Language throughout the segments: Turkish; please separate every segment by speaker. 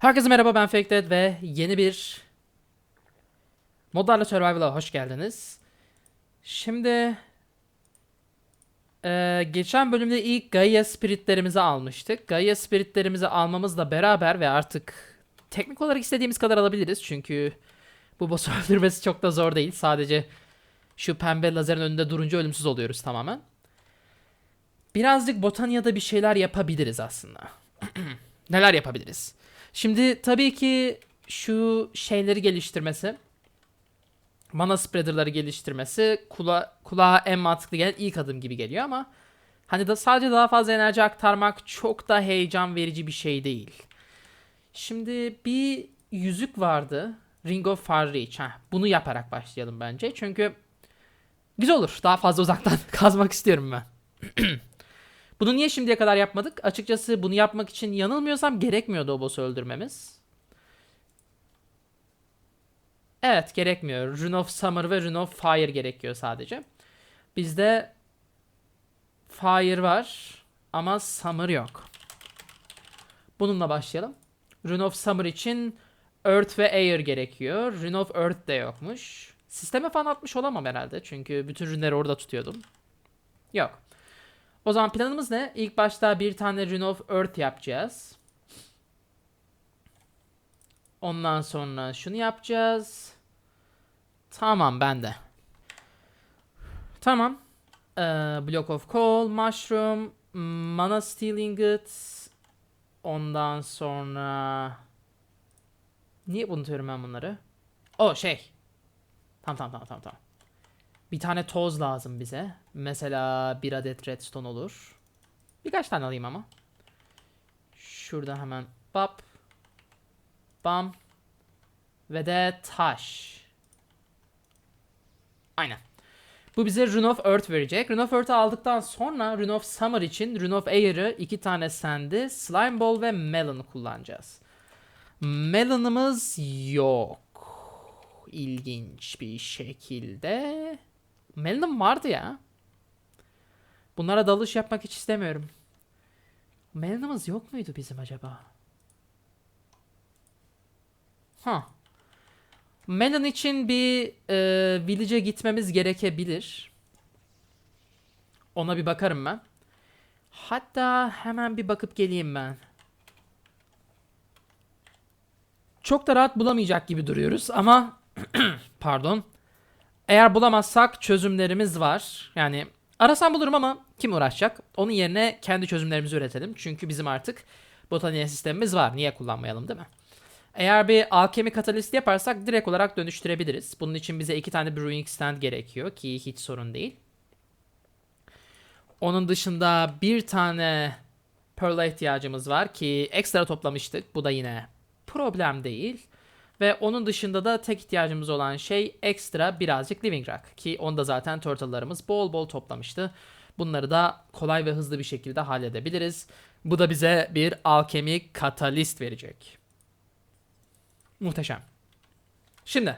Speaker 1: Herkese merhaba ben Fakedead ve yeni bir Modlarla Survival'a hoş geldiniz. Şimdi eee, geçen bölümde ilk Gaia Spiritlerimizi almıştık. Gaia Spiritlerimizi almamızla beraber ve artık teknik olarak istediğimiz kadar alabiliriz. Çünkü bu boss'u öldürmesi çok da zor değil. Sadece şu pembe lazerin önünde durunca ölümsüz oluyoruz tamamen. Birazcık Botanya'da bir şeyler yapabiliriz aslında. Neler yapabiliriz? Şimdi tabii ki şu şeyleri geliştirmesi, mana spreader'ları geliştirmesi kula kulağa en mantıklı gelen ilk adım gibi geliyor ama hani da sadece daha fazla enerji aktarmak çok da heyecan verici bir şey değil. Şimdi bir yüzük vardı. Ring of Far Reach. Heh, bunu yaparak başlayalım bence. Çünkü güzel olur. Daha fazla uzaktan kazmak istiyorum ben. Bunu niye şimdiye kadar yapmadık? Açıkçası bunu yapmak için yanılmıyorsam gerekmiyordu o boss'u öldürmemiz. Evet gerekmiyor. Rune of Summer ve Rune of Fire gerekiyor sadece. Bizde Fire var ama Summer yok. Bununla başlayalım. Rune of Summer için Earth ve Air gerekiyor. Rune of Earth de yokmuş. Sisteme falan atmış olamam herhalde. Çünkü bütün rünleri orada tutuyordum. Yok. O zaman planımız ne? İlk başta bir tane Rune of Earth yapacağız. Ondan sonra şunu yapacağız. Tamam bende. Tamam. Ee, Block of Coal, Mushroom, Mana Steel Ingot. Ondan sonra... Niye unutuyorum ben bunları? O şey. Tamam tamam tamam tamam. tamam. Bir tane toz lazım bize. Mesela bir adet redstone olur. Birkaç tane alayım ama. Şurada hemen bap. Bam. Ve de taş. Aynen. Bu bize Rune of Earth verecek. Rune of Earth'ı aldıktan sonra Rune of Summer için Rune of Air'ı iki tane sandi, Slime Ball ve Melon kullanacağız. Melon'ımız yok. İlginç bir şekilde. Melon'um vardı ya. Bunlara dalış yapmak hiç istemiyorum. Melon'ımız yok muydu bizim acaba? Ha. Melon için bir e, village'e gitmemiz gerekebilir. Ona bir bakarım ben. Hatta hemen bir bakıp geleyim ben. Çok da rahat bulamayacak gibi duruyoruz ama pardon. Eğer bulamazsak çözümlerimiz var. Yani arasam bulurum ama kim uğraşacak? Onun yerine kendi çözümlerimizi üretelim. Çünkü bizim artık botaniğe sistemimiz var. Niye kullanmayalım değil mi? Eğer bir alkemi katalist yaparsak direkt olarak dönüştürebiliriz. Bunun için bize iki tane brewing stand gerekiyor ki hiç sorun değil. Onun dışında bir tane pearl'a ihtiyacımız var ki ekstra toplamıştık. Bu da yine problem değil. Ve onun dışında da tek ihtiyacımız olan şey ekstra birazcık living rock. Ki onda zaten turtle'larımız bol bol toplamıştı. Bunları da kolay ve hızlı bir şekilde halledebiliriz. Bu da bize bir alkemi katalist verecek. Muhteşem. Şimdi.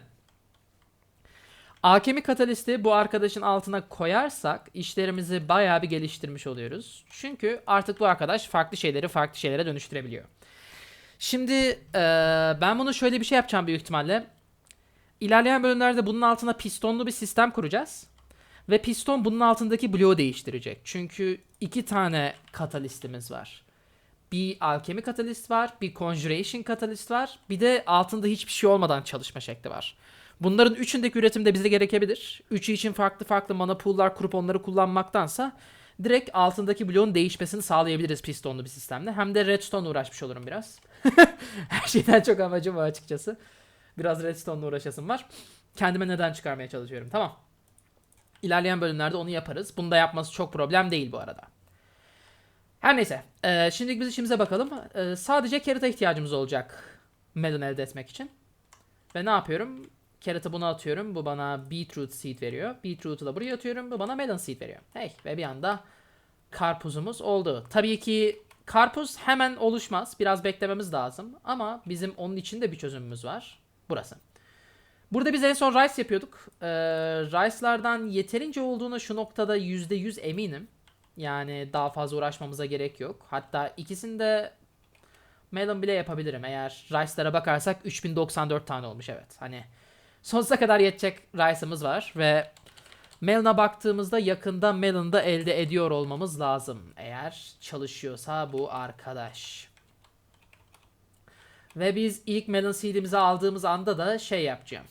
Speaker 1: Alkemi katalisti bu arkadaşın altına koyarsak işlerimizi bayağı bir geliştirmiş oluyoruz. Çünkü artık bu arkadaş farklı şeyleri farklı şeylere dönüştürebiliyor. Şimdi eee, ben bunu şöyle bir şey yapacağım büyük ihtimalle. İlerleyen bölümlerde bunun altına pistonlu bir sistem kuracağız. Ve piston bunun altındaki bloğu değiştirecek. Çünkü iki tane katalistimiz var. Bir alkemi katalist var, bir conjuration katalist var. Bir de altında hiçbir şey olmadan çalışma şekli var. Bunların üçündeki üretim de bize gerekebilir. Üçü için farklı farklı mana pool'lar kurup onları kullanmaktansa direkt altındaki bloğun değişmesini sağlayabiliriz pistonlu bir sistemle. Hem de redstone uğraşmış olurum biraz. Her şeyden çok amacım var açıkçası. Biraz redstone'la uğraşasım var. Kendime neden çıkarmaya çalışıyorum. Tamam. İlerleyen bölümlerde onu yaparız. Bunu da yapması çok problem değil bu arada. Her neyse. Ee, şimdilik biz işimize bakalım. Ee, sadece carrot'a ihtiyacımız olacak. Melon elde etmek için. Ve ne yapıyorum? Carrot'ı buna atıyorum. Bu bana beetroot seed veriyor. Beetroot'u da buraya atıyorum. Bu bana melon seed veriyor. Hey ve bir anda karpuzumuz oldu. Tabii ki karpuz hemen oluşmaz. Biraz beklememiz lazım. Ama bizim onun için de bir çözümümüz var. Burası. Burada biz en son rice yapıyorduk. Ee, rice'lardan yeterince olduğuna şu noktada %100 eminim. Yani daha fazla uğraşmamıza gerek yok. Hatta ikisini de melon bile yapabilirim. Eğer rice'lara bakarsak 3094 tane olmuş evet. Hani sonsuza kadar yetecek rice'ımız var ve melon'a baktığımızda yakında melon'da elde ediyor olmamız lazım. Eğer çalışıyorsa bu arkadaş. Ve biz ilk melon seed'imizi aldığımız anda da şey yapacağım.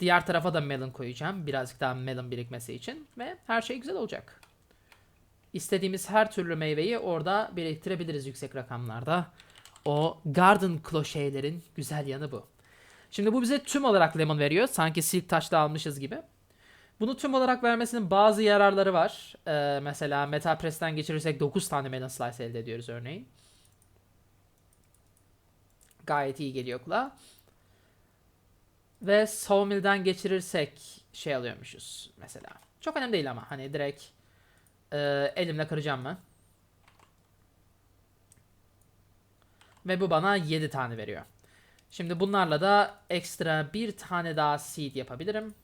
Speaker 1: Diğer tarafa da melon koyacağım. Birazcık daha melon birikmesi için. Ve her şey güzel olacak. İstediğimiz her türlü meyveyi orada biriktirebiliriz yüksek rakamlarda. O garden kloşelerin güzel yanı bu. Şimdi bu bize tüm olarak lemon veriyor. Sanki silk taşla almışız gibi. Bunu tüm olarak vermesinin bazı yararları var. Ee, mesela metal press'ten geçirirsek 9 tane melon slice elde ediyoruz örneğin. Gayet iyi geliyor kulağa. Ve sawmill'den geçirirsek şey alıyormuşuz mesela. Çok önemli değil ama hani direkt e, elimle kıracağım ben. Ve bu bana 7 tane veriyor. Şimdi bunlarla da ekstra bir tane daha seed yapabilirim.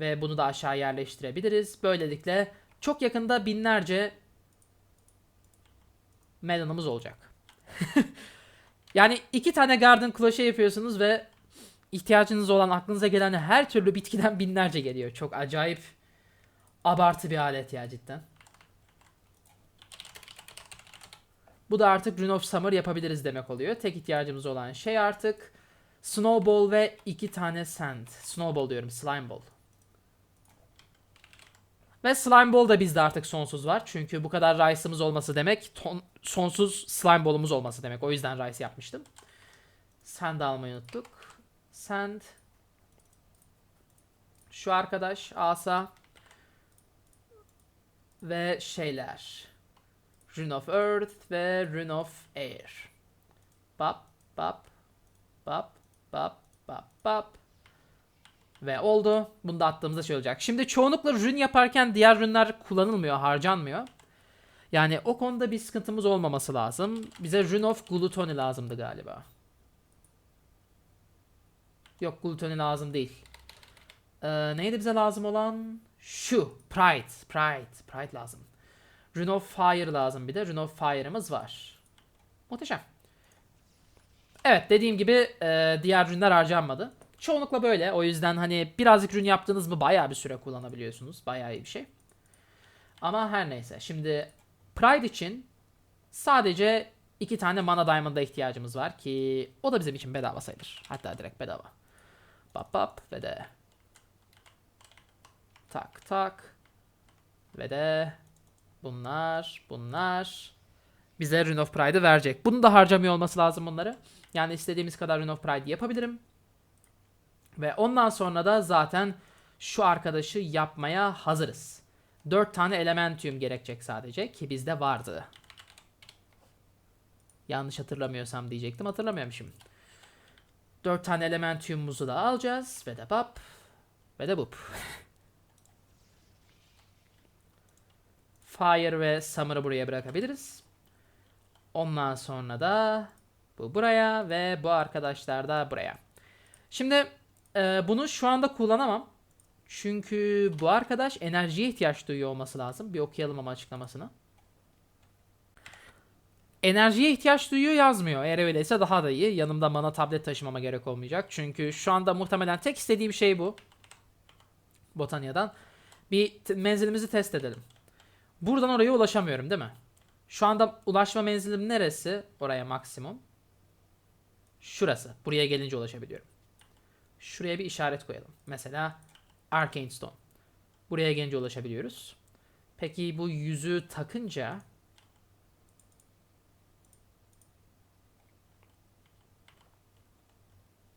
Speaker 1: Ve bunu da aşağı yerleştirebiliriz. Böylelikle çok yakında binlerce melonumuz olacak. yani iki tane garden kloşe yapıyorsunuz ve ihtiyacınız olan aklınıza gelen her türlü bitkiden binlerce geliyor. Çok acayip abartı bir alet ya cidden. Bu da artık Rune of Summer yapabiliriz demek oluyor. Tek ihtiyacımız olan şey artık Snowball ve iki tane Sand. Snowball diyorum, Slime Ball. Ve Slime Ball da bizde artık sonsuz var. Çünkü bu kadar Rice'ımız olması demek ton, sonsuz Slime Ball'umuz olması demek. O yüzden Rice yapmıştım. Sand almayı unuttuk. Sand. Şu arkadaş Asa. Ve şeyler. Rune of Earth ve Rune of Air. Bap bap bap bap bap bap. Ve oldu. Bunu da attığımızda şey olacak. Şimdi çoğunlukla rune yaparken diğer rünler kullanılmıyor, harcanmıyor. Yani o konuda bir sıkıntımız olmaması lazım. Bize Rune of Gluttony lazımdı galiba. Yok Gluttony lazım değil. Ee, neydi bize lazım olan? Şu. Pride. Pride. Pride lazım. Rune of Fire lazım bir de. Rune of Fire'ımız var. Muhteşem. Evet dediğim gibi e, diğer rünler harcanmadı. Çoğunlukla böyle. O yüzden hani birazcık rün yaptınız mı bayağı bir süre kullanabiliyorsunuz. Bayağı iyi bir şey. Ama her neyse. Şimdi Pride için sadece iki tane mana diamond'a ihtiyacımız var ki o da bizim için bedava sayılır. Hatta direkt bedava. Bap bap ve de tak tak ve de bunlar bunlar bize Rune of Pride'ı verecek. Bunu da harcamıyor olması lazım bunları. Yani istediğimiz kadar Rune of Pride yapabilirim. Ve ondan sonra da zaten şu arkadaşı yapmaya hazırız. 4 tane elementium gerekecek sadece ki bizde vardı. Yanlış hatırlamıyorsam diyecektim. Hatırlamıyormuşum. 4 tane elementiumumuzu da alacağız. Ve de bap. Ve de bup. Fire ve Summer'ı buraya bırakabiliriz. Ondan sonra da bu buraya ve bu arkadaşlar da buraya. Şimdi e, bunu şu anda kullanamam. Çünkü bu arkadaş enerjiye ihtiyaç duyuyor olması lazım. Bir okuyalım ama açıklamasını. Enerjiye ihtiyaç duyuyor yazmıyor. Eğer öyleyse daha da iyi. Yanımda mana tablet taşımama gerek olmayacak. Çünkü şu anda muhtemelen tek istediğim şey bu. Botanya'dan. Bir menzilimizi test edelim. Buradan oraya ulaşamıyorum değil mi? Şu anda ulaşma menzilim neresi? Oraya maksimum. Şurası. Buraya gelince ulaşabiliyorum. Şuraya bir işaret koyalım. Mesela Arcane Stone. Buraya gelince ulaşabiliyoruz. Peki bu yüzüğü takınca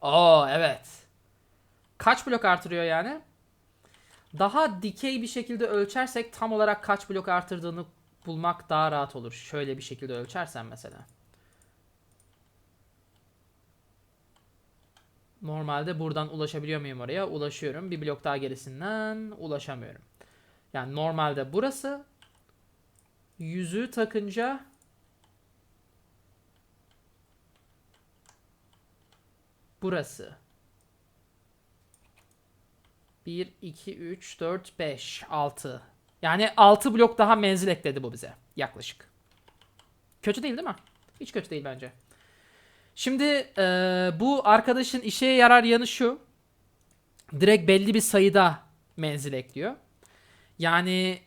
Speaker 1: Oo evet. Kaç blok artırıyor yani? Daha dikey bir şekilde ölçersek tam olarak kaç blok artırdığını bulmak daha rahat olur. Şöyle bir şekilde ölçersen mesela. Normalde buradan ulaşabiliyor muyum oraya? Ulaşıyorum. Bir blok daha gerisinden ulaşamıyorum. Yani normalde burası yüzüğü takınca burası. 1, 2, 3, 4, 5, 6. Yani 6 blok daha menzil ekledi bu bize. Yaklaşık. Kötü değil değil mi? Hiç kötü değil bence. Şimdi eee, bu arkadaşın işe yarar yanı şu. Direkt belli bir sayıda menzil ekliyor. Yani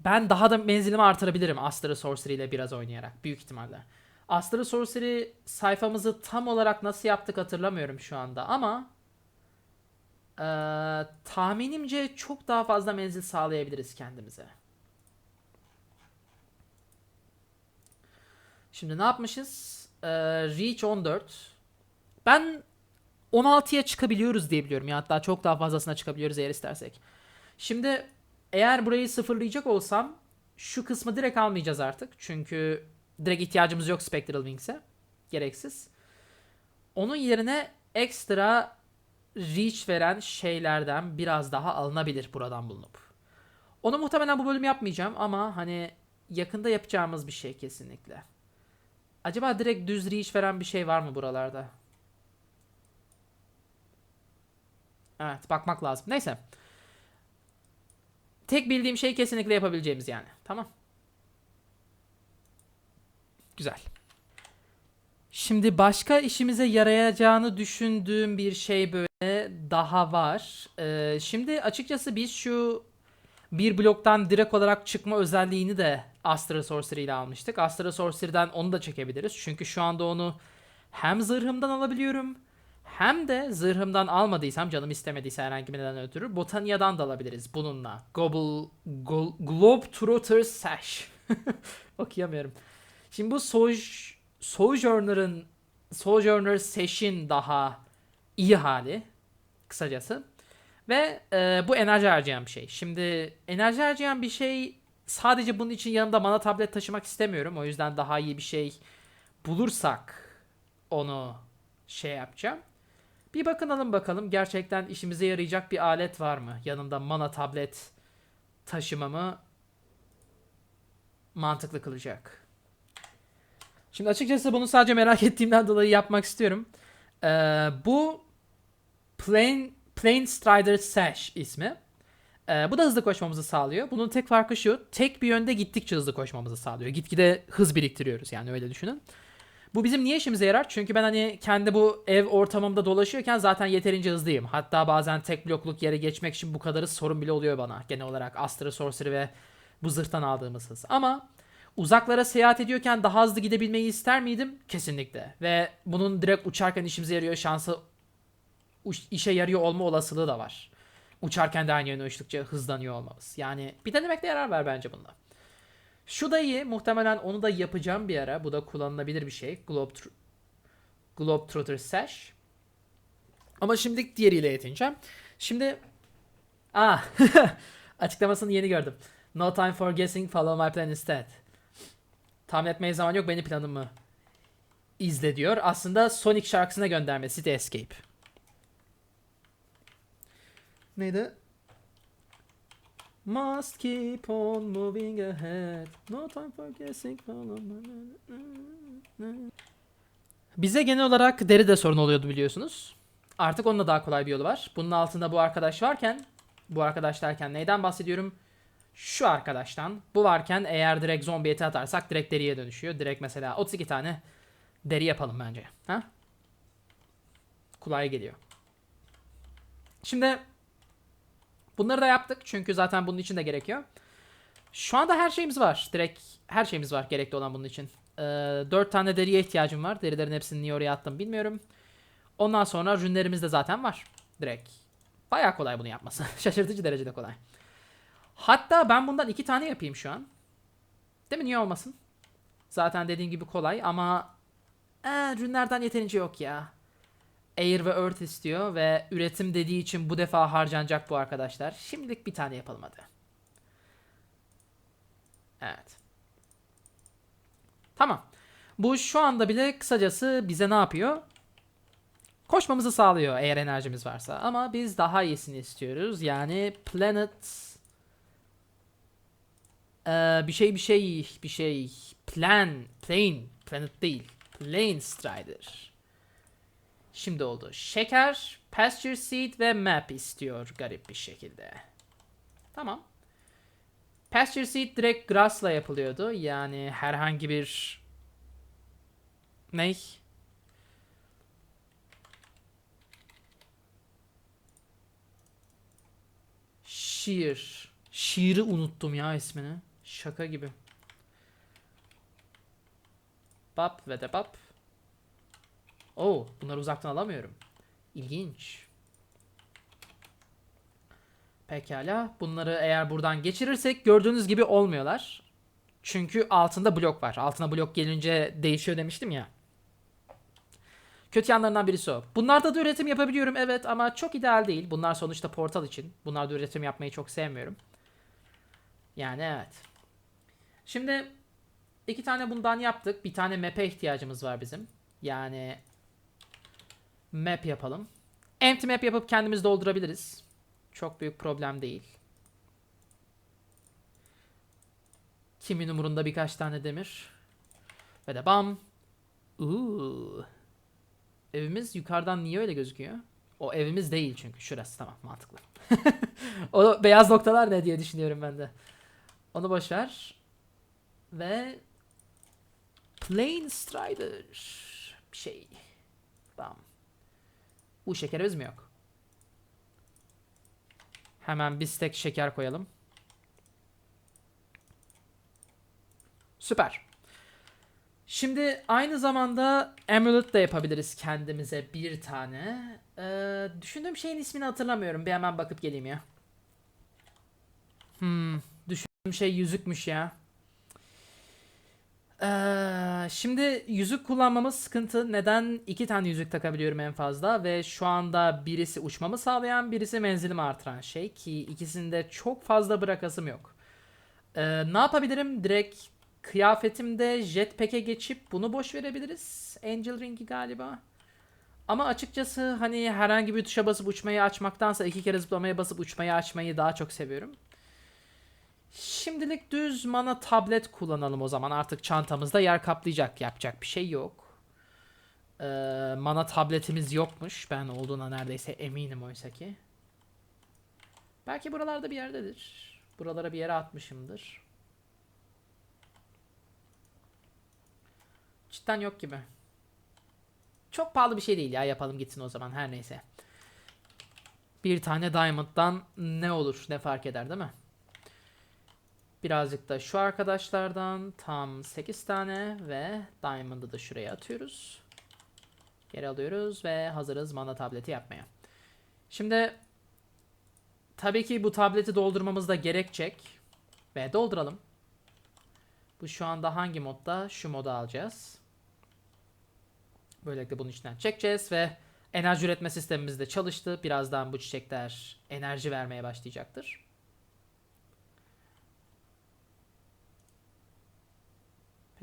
Speaker 1: ben daha da menzilimi artırabilirim Astra Sorcery ile biraz oynayarak büyük ihtimalle. Astra Sorcery sayfamızı tam olarak nasıl yaptık hatırlamıyorum şu anda ama eee, tahminimce çok daha fazla menzil sağlayabiliriz kendimize. Şimdi ne yapmışız? Eee, Reach 14. Ben 16'ya çıkabiliyoruz diye biliyorum ya. Hatta çok daha fazlasına çıkabiliyoruz eğer istersek. Şimdi eğer burayı sıfırlayacak olsam şu kısmı direkt almayacağız artık. Çünkü direkt ihtiyacımız yok Spectral Wings'e. Gereksiz. Onun yerine ekstra reach veren şeylerden biraz daha alınabilir buradan bulunup. Onu muhtemelen bu bölüm yapmayacağım ama hani yakında yapacağımız bir şey kesinlikle. Acaba direkt düz reach veren bir şey var mı buralarda? Evet bakmak lazım. Neyse. Tek bildiğim şey kesinlikle yapabileceğimiz yani. Tamam. Güzel. Şimdi başka işimize yarayacağını düşündüğüm bir şey böyle daha var. Ee, şimdi açıkçası biz şu bir bloktan direkt olarak çıkma özelliğini de Astra Sorcery ile almıştık. Astra Sorcery'den onu da çekebiliriz. Çünkü şu anda onu hem zırhımdan alabiliyorum hem de zırhımdan almadıysam canım istemediyse herhangi bir neden ötürü Botania'dan da alabiliriz bununla. Gobble, Gol, Globetrotter Sash. Okuyamıyorum. Şimdi bu Soj, Sojourner'ın Sojourner Sash'in daha iyi hali kısacası. Ve e, bu enerji harcayan bir şey. Şimdi enerji harcayan bir şey sadece bunun için yanımda mana tablet taşımak istemiyorum. O yüzden daha iyi bir şey bulursak onu şey yapacağım. Bir bakınalım bakalım gerçekten işimize yarayacak bir alet var mı? Yanımda mana tablet taşımamı mantıklı kılacak. Şimdi açıkçası bunu sadece merak ettiğimden dolayı yapmak istiyorum. Ee, bu Plane, Plane Strider Sash ismi. Ee, bu da hızlı koşmamızı sağlıyor. Bunun tek farkı şu. Tek bir yönde gittikçe hızlı koşmamızı sağlıyor. Gitgide hız biriktiriyoruz yani öyle düşünün. Bu bizim niye işimize yarar? Çünkü ben hani kendi bu ev ortamımda dolaşıyorken zaten yeterince hızlıyım. Hatta bazen tek blokluk yere geçmek için bu kadarı sorun bile oluyor bana. Genel olarak Astra Sorcery ve bu zırhtan aldığımız hız. Ama uzaklara seyahat ediyorken daha hızlı gidebilmeyi ister miydim? Kesinlikle. Ve bunun direkt uçarken işimize yarıyor şansı işe yarıyor olma olasılığı da var. Uçarken de aynı yöne uçtukça hızlanıyor olmamız. Yani bir denemekte yarar var bence bunda. Şu da iyi. Muhtemelen onu da yapacağım bir ara. Bu da kullanılabilir bir şey. Globe Globetrotter Sash. Ama şimdilik diğeriyle yetineceğim. Şimdi ah açıklamasını yeni gördüm. No time for guessing, follow my plan instead. Tahmin etmeye zaman yok, benim planımı izle diyor. Aslında Sonic şarkısına gönderme. City Escape. Neydi? Must keep on moving ahead. No time for guessing. Bize genel olarak deri de sorun oluyordu biliyorsunuz. Artık onunla daha kolay bir yolu var. Bunun altında bu arkadaş varken, bu arkadaş derken neyden bahsediyorum? Şu arkadaştan. Bu varken eğer direkt zombi eti atarsak direkt deriye dönüşüyor. Direkt mesela 32 tane deri yapalım bence. Ha? Kolay geliyor. Şimdi Bunları da yaptık çünkü zaten bunun için de gerekiyor. Şu anda her şeyimiz var. Direkt her şeyimiz var gerekli olan bunun için. Ee, 4 tane deriye ihtiyacım var. Derilerin hepsini niye oraya attım bilmiyorum. Ondan sonra rünlerimiz de zaten var. Direkt. Baya kolay bunu yapması. Şaşırtıcı derecede kolay. Hatta ben bundan iki tane yapayım şu an. Değil mi? Niye olmasın? Zaten dediğim gibi kolay ama ee, rünlerden yeterince yok ya. Air ve Earth istiyor ve üretim dediği için bu defa harcanacak bu arkadaşlar. Şimdilik bir tane yapalım hadi. Evet. Tamam. Bu şu anda bile kısacası bize ne yapıyor? Koşmamızı sağlıyor eğer enerjimiz varsa. Ama biz daha iyisini istiyoruz. Yani planet ee, bir şey bir şey bir şey plan plane planet değil plane strider. Şimdi oldu. Şeker, pasture seed ve map istiyor garip bir şekilde. Tamam. Pasture seed direkt grass'la yapılıyordu. Yani herhangi bir Ney? Şiir. Şiiri unuttum ya ismini. Şaka gibi. Bap ve de bap. Oo, bunları uzaktan alamıyorum. İlginç. Pekala. Bunları eğer buradan geçirirsek gördüğünüz gibi olmuyorlar. Çünkü altında blok var. Altına blok gelince değişiyor demiştim ya. Kötü yanlarından birisi o. Bunlarda da üretim yapabiliyorum evet ama çok ideal değil. Bunlar sonuçta portal için. Bunlarda üretim yapmayı çok sevmiyorum. Yani evet. Şimdi iki tane bundan yaptık. Bir tane map'e ihtiyacımız var bizim. Yani map yapalım. Empty map yapıp kendimiz doldurabiliriz. Çok büyük problem değil. Kimin umurunda birkaç tane demir. Ve de bam. Uuu. Evimiz yukarıdan niye öyle gözüküyor? O evimiz değil çünkü. Şurası tamam mantıklı. o beyaz noktalar ne diye düşünüyorum ben de. Onu boş ver. Ve Plain Strider bir şey. Bam. Bu şekerimiz mi yok? Hemen bir stek şeker koyalım. Süper. Şimdi aynı zamanda amulet de yapabiliriz kendimize bir tane. Ee, düşündüğüm şeyin ismini hatırlamıyorum. Bir hemen bakıp geleyim ya. Hmm, düşündüğüm şey yüzükmüş ya. Ee, şimdi yüzük kullanmamız sıkıntı. Neden? iki tane yüzük takabiliyorum en fazla ve şu anda birisi uçmamı sağlayan, birisi menzilimi artıran şey ki ikisinde çok fazla bırakasım yok. Ee, ne yapabilirim? Direkt kıyafetimde jetpack'e geçip bunu boş verebiliriz. Angel Ring'i galiba. Ama açıkçası hani herhangi bir tuşa basıp uçmayı açmaktansa iki kere zıplamaya basıp uçmayı açmayı daha çok seviyorum. Şimdilik düz mana tablet kullanalım o zaman. Artık çantamızda yer kaplayacak. Yapacak bir şey yok. Ee, mana tabletimiz yokmuş. Ben olduğuna neredeyse eminim oysa ki. Belki buralarda bir yerdedir. Buralara bir yere atmışımdır. Cidden yok gibi. Çok pahalı bir şey değil ya yapalım gitsin o zaman her neyse. Bir tane diamond'dan ne olur ne fark eder değil mi? Birazcık da şu arkadaşlardan tam 8 tane ve diamond'ı da şuraya atıyoruz. Geri alıyoruz ve hazırız mana tableti yapmaya. Şimdi tabii ki bu tableti doldurmamız da gerekecek. Ve dolduralım. Bu şu anda hangi modda? Şu moda alacağız. Böylelikle bunun içinden çekeceğiz ve enerji üretme sistemimiz de çalıştı. Birazdan bu çiçekler enerji vermeye başlayacaktır.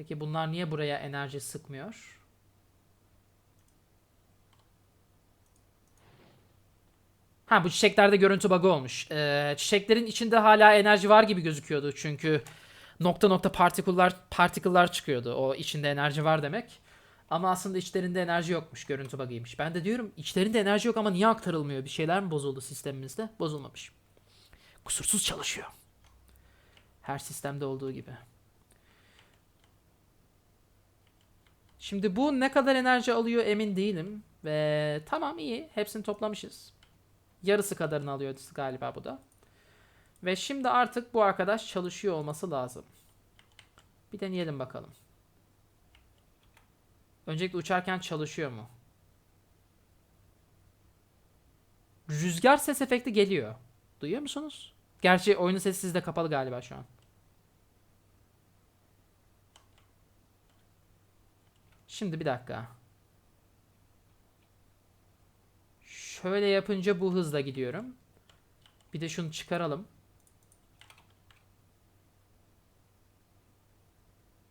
Speaker 1: Peki bunlar niye buraya enerji sıkmıyor? Ha bu çiçeklerde görüntü bug'ı olmuş. Ee, çiçeklerin içinde hala enerji var gibi gözüküyordu çünkü nokta nokta partiküller partiküller çıkıyordu. O içinde enerji var demek. Ama aslında içlerinde enerji yokmuş. Görüntü bug'ıymış. Ben de diyorum içlerinde enerji yok ama niye aktarılmıyor? Bir şeyler mi bozuldu sistemimizde? Bozulmamış. Kusursuz çalışıyor. Her sistemde olduğu gibi. Şimdi bu ne kadar enerji alıyor emin değilim. Ve tamam iyi. Hepsini toplamışız. Yarısı kadarını alıyor galiba bu da. Ve şimdi artık bu arkadaş çalışıyor olması lazım. Bir deneyelim bakalım. Öncelikle uçarken çalışıyor mu? Rüzgar ses efekti geliyor. Duyuyor musunuz? Gerçi oyunun sesi sizde kapalı galiba şu an. Şimdi bir dakika. Şöyle yapınca bu hızla gidiyorum. Bir de şunu çıkaralım.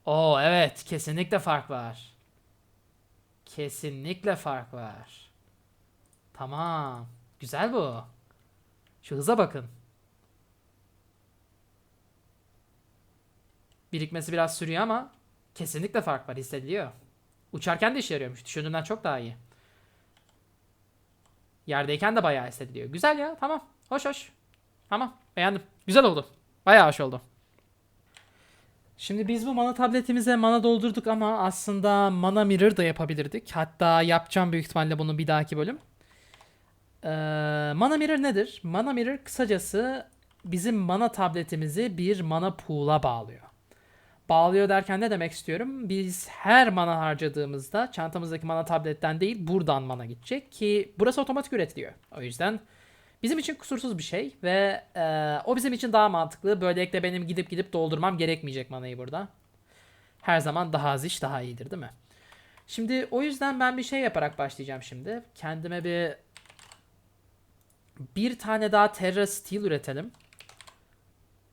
Speaker 1: Oo evet kesinlikle fark var. Kesinlikle fark var. Tamam. Güzel bu. Şu hıza bakın. Birikmesi biraz sürüyor ama kesinlikle fark var hissediliyor. Uçarken de işe yarıyormuş. Düşündüğümden çok daha iyi. Yerdeyken de bayağı hissediliyor. Güzel ya tamam. Hoş hoş. Tamam beğendim. Güzel oldu. Bayağı hoş oldu. Şimdi biz bu mana tabletimize mana doldurduk ama aslında mana mirror da yapabilirdik. Hatta yapacağım büyük ihtimalle bunu bir dahaki bölüm. Ee, mana mirror nedir? Mana mirror kısacası bizim mana tabletimizi bir mana pool'a bağlıyor. Bağlıyor derken ne demek istiyorum? Biz her mana harcadığımızda çantamızdaki mana tabletten değil buradan mana gidecek ki burası otomatik üretiliyor. O yüzden bizim için kusursuz bir şey ve e, o bizim için daha mantıklı. Böylelikle benim gidip gidip doldurmam gerekmeyecek manayı burada. Her zaman daha az iş daha iyidir değil mi? Şimdi o yüzden ben bir şey yaparak başlayacağım şimdi. Kendime bir bir tane daha Terra Steel üretelim.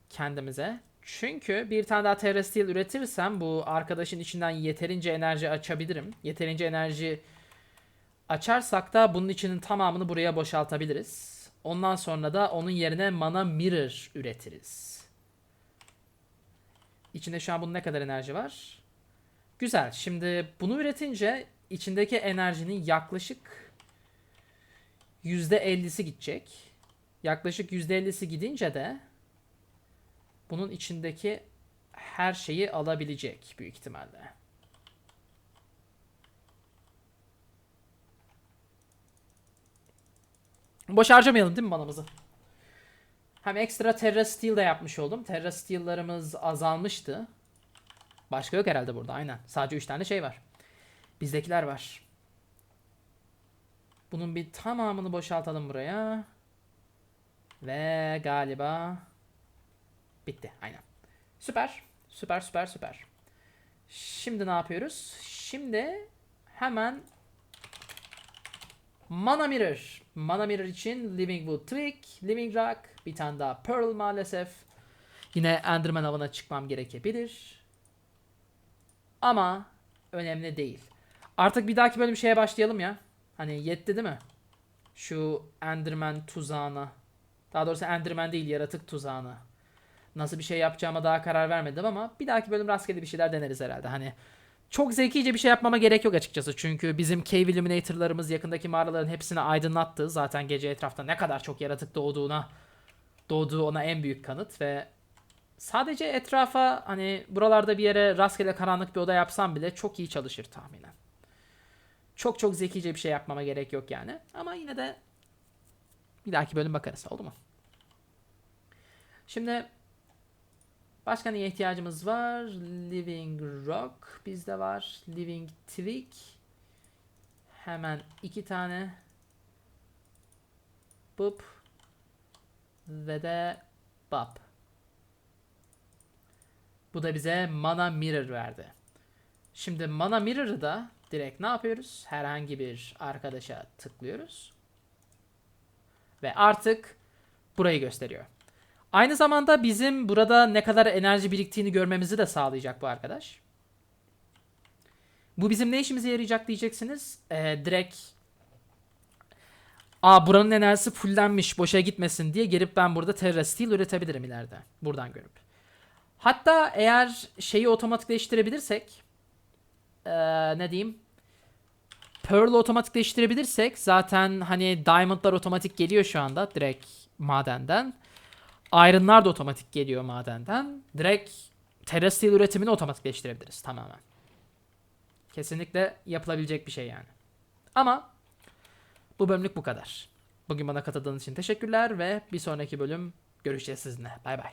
Speaker 1: Kendimize. Çünkü bir tane daha Terra Steel üretirsem bu arkadaşın içinden yeterince enerji açabilirim. Yeterince enerji açarsak da bunun içinin tamamını buraya boşaltabiliriz. Ondan sonra da onun yerine mana mirror üretiriz. İçinde şu an bunun ne kadar enerji var? Güzel. Şimdi bunu üretince içindeki enerjinin yaklaşık %50'si gidecek. Yaklaşık %50'si gidince de bunun içindeki her şeyi alabilecek büyük ihtimalle. Boş harcamayalım değil mi manamızı? Hem ekstra Terra Steel de yapmış oldum. Terra Steel'larımız azalmıştı. Başka yok herhalde burada aynen. Sadece 3 tane şey var. Bizdekiler var. Bunun bir tamamını boşaltalım buraya. Ve galiba bitti. Aynen. Süper. Süper süper süper. Şimdi ne yapıyoruz? Şimdi hemen Mana Mirror. Mana Mirror için Living Wood Twig, Living Rock, bir tane daha Pearl maalesef. Yine Enderman avına çıkmam gerekebilir. Ama önemli değil. Artık bir dahaki bölüm şeye başlayalım ya. Hani yetti değil mi? Şu Enderman tuzağına. Daha doğrusu Enderman değil yaratık tuzağına. Nasıl bir şey yapacağıma daha karar vermedim ama bir dahaki bölüm rastgele bir şeyler deneriz herhalde. Hani çok zekice bir şey yapmama gerek yok açıkçası. Çünkü bizim cave illuminator'larımız yakındaki mağaraların hepsini aydınlattı. Zaten gece etrafta ne kadar çok yaratık doğduğuna doğduğu ona en büyük kanıt ve sadece etrafa hani buralarda bir yere rastgele karanlık bir oda yapsam bile çok iyi çalışır tahminen. Çok çok zekice bir şey yapmama gerek yok yani. Ama yine de bir dahaki bölüm bakarız. Oldu mu? Şimdi başka neye ihtiyacımız var? Living Rock bizde var. Living Twig. Hemen iki tane. Bup. Ve de Bap. Bu da bize Mana Mirror verdi. Şimdi Mana Mirror'ı da direkt ne yapıyoruz? Herhangi bir arkadaşa tıklıyoruz. Ve artık burayı gösteriyor. Aynı zamanda bizim burada ne kadar enerji biriktiğini görmemizi de sağlayacak bu arkadaş. Bu bizim ne işimize yarayacak diyeceksiniz. Ee, direkt Aa buranın enerjisi fullenmiş boşa gitmesin diye gelip ben burada Terra Steel üretebilirim ileride. Buradan görüp. Hatta eğer şeyi otomatikleştirebilirsek ee, ne diyeyim Pearl'ı otomatikleştirebilirsek zaten hani Diamond'lar otomatik geliyor şu anda direkt madenden. Iron'lar da otomatik geliyor madenden. Direkt Terra Steel üretimini otomatikleştirebiliriz tamamen. Kesinlikle yapılabilecek bir şey yani. Ama bu bölümlük bu kadar. Bugün bana katıldığınız için teşekkürler ve bir sonraki bölüm görüşeceğiz sizinle. Bay bay.